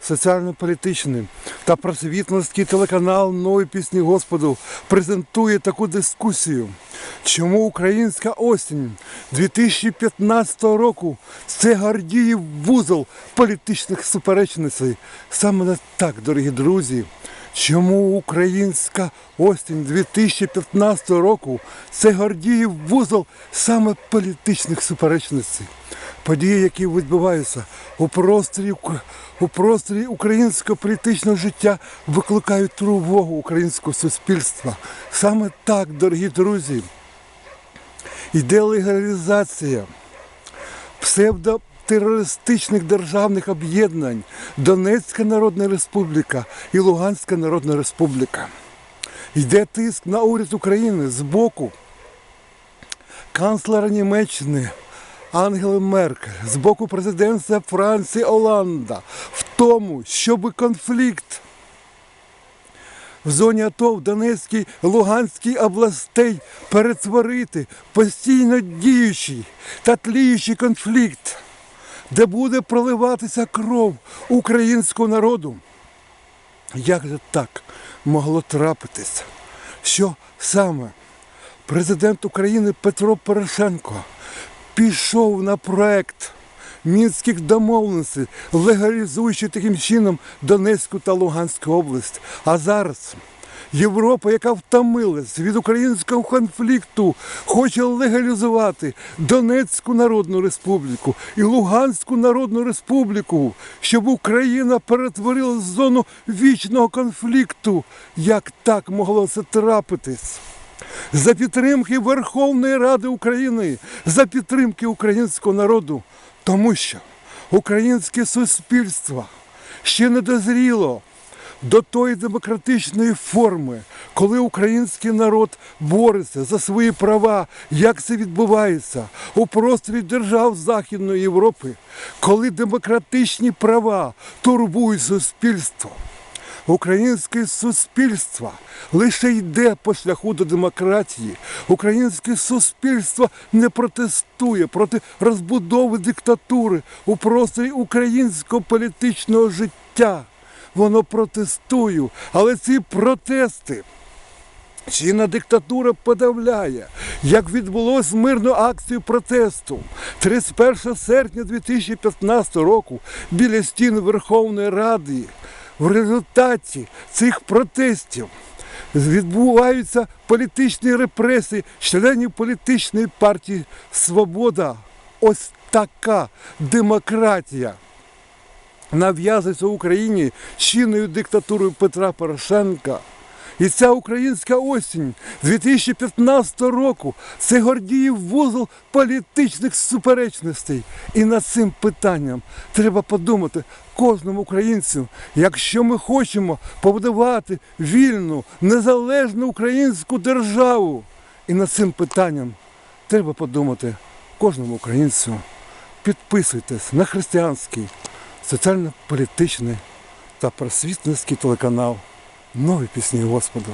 Соціально-політичний та просвітницький телеканал Нові пісні Господу презентує таку дискусію. Чому українська осінь 2015 року це Гордіїв вузол політичних суперечностей? Саме так, дорогі друзі. Чому українська осінь 2015 року це Гордіїв вузол саме політичних суперечностей? Події, які відбуваються у просторі, Ук- у просторі українського політичного життя, викликають тривогу українського суспільства. Саме так, дорогі друзі, йде легалізація псевдотерористичних державних об'єднань Донецька Народна Республіка і Луганська Народна Республіка. Йде тиск на уряд України з боку канцлера Німеччини Ангели Меркель, з боку президента Франції Оланда в тому, щоб конфлікт в зоні АТО в Донецькій, Луганській областей перетворити постійно діючий та тліючий конфлікт, де буде проливатися кров українського народу. Як же так могло трапитися? Що саме президент України Петро Порошенко пішов на проект мінських домовленостей, легалізуючи таким чином Донецьку та Луганську область. А зараз Європа, яка втомилась від українського конфлікту, хоче легалізувати Донецьку Народну Республіку і Луганську Народну Республіку, щоб Україна перетворилась в зону вічного конфлікту. Як так могло це трапитись? За підтримки Верховної Ради України, за підтримки українського народу, тому що українське суспільство ще не дозріло до тої демократичної форми, коли український народ бореться за свої права, як це відбувається у просторі держав Західної Європи, коли демократичні права турбують суспільство. Українське суспільство лише йде по шляху до демократії. Українське суспільство не протестує проти розбудови диктатури у просторі українського політичного життя. Воно протестує, але ці протести Чинна диктатура подавляє, як відбулось мирну акцію протесту 31 серпня 2015 року біля стін Верховної Ради. В результаті цих протестів відбуваються політичні репресії членів політичної партії Свобода. Ось така демократія нав'язується Україні чинною диктатурою Петра Порошенка. І ця українська осінь 2015 року це Гордіїв вузол політичних суперечностей. І над цим питанням треба подумати кожному українцю, якщо ми хочемо побудувати вільну, незалежну українську державу. І над цим питанням треба подумати кожному українцю. Підписуйтесь на християнський, соціально-політичний та просвітницький телеканал Нові пісні Господу.